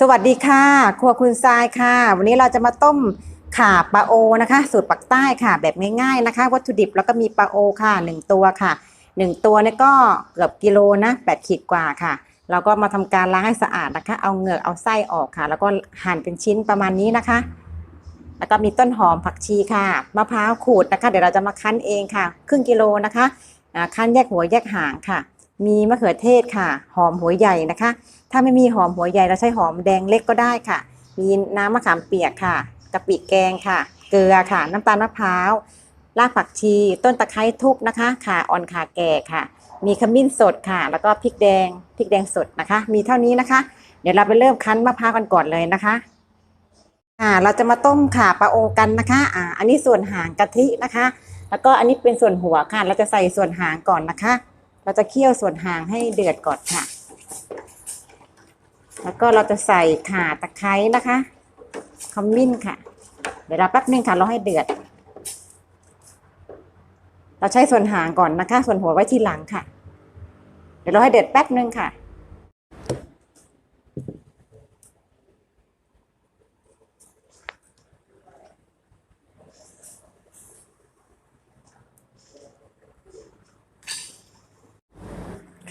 สวัสดีค่ะ ครัวคุณทรายค่ะ วันนี้เราจะมาต้มข่าปลาโอนะคะ สูตรปักใต้ค่ะ แบบง่ายๆนะคะ วัตถุดิบแล้วก็มีปลาโอค่ะหนึ่งตัวค่ะหนึ่งตัวเนี่ยก็เกือบกิโลนะแปดขีดกว่าค่ะ เราก็มาทำการล้างให้สะอาดนะคะ เอาเหงือกเอาไส้ออกค่ะ แล้วก็หั่นเป็นชิ้นประมาณนี้นะคะ แล้วก็มีต้นหอมผักชีค่ะมะพร้าวขูดนะคะ เดี๋ยวเราจะมาคั้นเองค่ะ ครึ่งกิโลนะคะคั้นแยกหัวแยกหางค่ะ มีมะเขือเทศค่ะ หอมหัวใหญ่นะคะ ถ้าไม่มีหอมหัวใหญ่เราใช้หอมแดงเล็กก็ได้ค่ะ มีน้ำมะขามเปียกค่ะกะปิแกงค่ะ เกลือค่ะ น้ำตาลมะพร้าวรากผักชี ต้นตะไคร้ทุบนะคะข่าอ่อนข่าแก่ค่ะ มีขมิ้นสดค่ะ แล้วก็พริกแดงพริกแดงสดนะคะ มีเท่านี้นะคะ เดี๋ยวเราไปเริ่มคั้นมะพร้าวกันก่อนเลยนะคะอ่าเราจะมาต้มข่าปลาโอกันนะคะอ่าอันนี้ส่วนหางกะทินะคะ แล้วก็อันนี้เป็นส่วนหัวค่ะ เราจะใส่ส่วนหางก่อนนะคะ เราจะเคี่ยวส่วนหางให้เดือดก่อนค่ะ แล้วก็เราจะใส่ข่าตะไคร้นะคะขมิ้นค่ะ เดี๋ยวเราแป๊บนึงค่ะ เราให้เดือด เราใช้ส่วนหางก่อนนะคะ ส่วนหัวไว้ทีหลังค่ะ เดี๋ยวเราให้เดือดแป๊บนึงค่ะ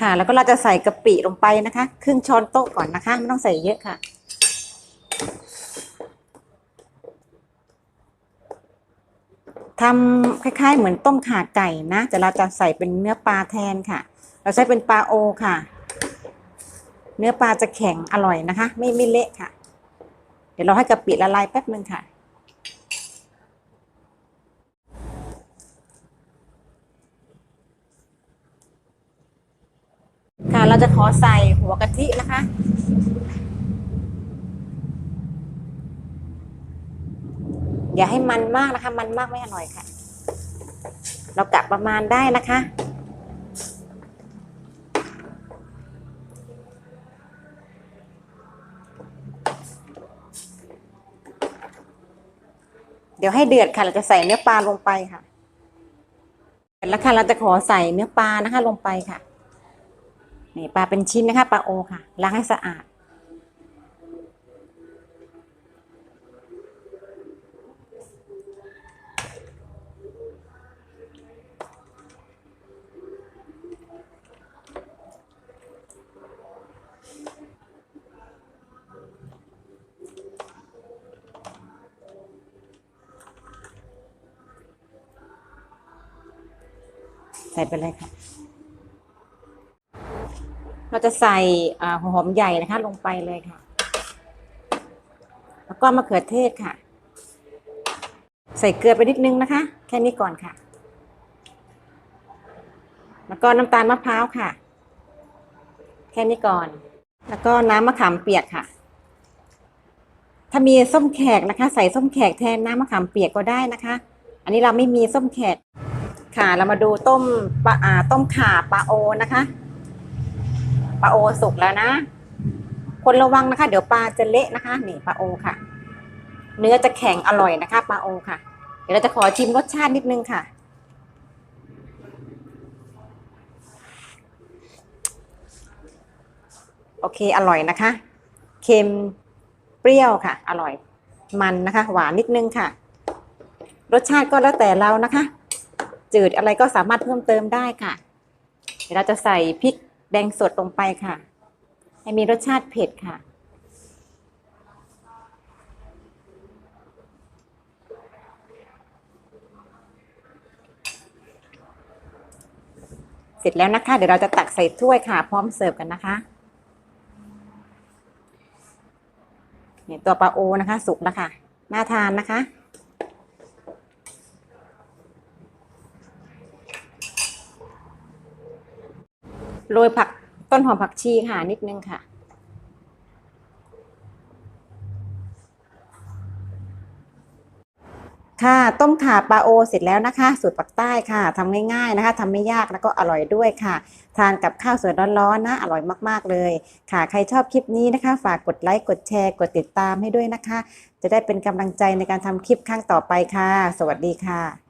ค่ะ แล้วก็เราจะใส่กะปิลงไปนะคะ ครึ่งช้อนโต๊ะก่อนนะคะ ไม่ต้องใส่เยอะค่ะ ทำคล้ายๆ เหมือนต้มข่าไก่นะแต่เราจะใส่เป็นเนื้อปลาแทนค่ะ เราใช้เป็นปลาโอค่ะ เนื้อปลาจะแข็งอร่อยนะคะ ไม่ไม่เละค่ะ เดี๋ยวเราให้กะปิละลายแป๊บนึงค่ะ ค่ะ เรา จะขอใส่หัวกะทินะคะ อย่าให้มันมากนะคะ มันมากไม่อร่อยค่ะ เรากะประมาณได้นะคะเดี๋ยวให้เดือดค่ะ เราจะใส่เนื้อปลาลงไปค่ะ เสร็จแล้วค่ะ เราจะขอใส่เนื้อปลานะคะลงไปค่ะ นี่ปลาเป็นชิ้นนะคะปลาโอค่ะล้างให้สะอาด ใส่ไปเลยค่ะ เราจะใส่หัวหอมใหญ่นะคะ ลงไปเลยค่ะ แล้วก็มะเขือเทศค่ะ ใส่เกลือไปนิดนึงนะคะ แค่นี้ก่อนค่ะ แล้วก็น้ำตาลมะพร้าวค่ะ แค่นี้ก่อน แล้วก็น้ำมะขามเปียกค่ะ ถ้ามีส้มแขกนะคะ ใส่ส้มแขกแทนน้ำมะขามเปียกก็ได้นะคะ อันนี้เราไม่มีส้มแขกค่ะ เรามาดูต้มปลาอ่าต้มข่าปลาโอนะคะ ปลาโอสุกแล้วนะ คนระวังนะคะ เดี๋ยวปลาจะเละนะคะนี่ปลาโอค่ะ เนื้อจะแข็งอร่อยนะคะปลาโอค่ะ เดี๋ยวเราจะขอชิมรสชาตินิดนึงค่ะ โอเคอร่อยนะคะ เค็มเปรี้ยวค่ะ อร่อยมันนะคะ หวานนิดนึงค่ะ รสชาติก็แล้วแต่เรานะคะ จืดอะไรก็สามารถเพิ่มเติมได้ค่ะ เดี๋ยวเราจะใส่พริก แดงสดลงไปค่ะ ให้มีรสชาติเผ็ดค่ะ เสร็จแล้วนะคะ เดี๋ยวเราจะตักใส่ถ้วยค่ะ พร้อมเสิร์ฟกันนะคะเนี่ยตัวปลาโอนะคะ สุกแล้วค่ะ น่าทานนะคะ โรยผักต้นหอมผักชีค่ะนิดนึงค่ะ ค่ะต้มข่าปลาโอเสร็จแล้วนะคะ สูตรปักใต้ค่ะทำง่ายๆนะคะทำไม่ยากแล้วก็อร่อยด้วยค่ะ ทานกับข้าวสวยร้อนๆนะอร่อยมากๆเลย ค่ะใครชอบคลิปนี้นะคะ ฝากกดไลค์กดแชร์กดติดตามให้ด้วยนะคะ จะได้เป็นกำลังใจในการทำคลิปครั้งต่อไปค่ะ สวัสดีค่ะ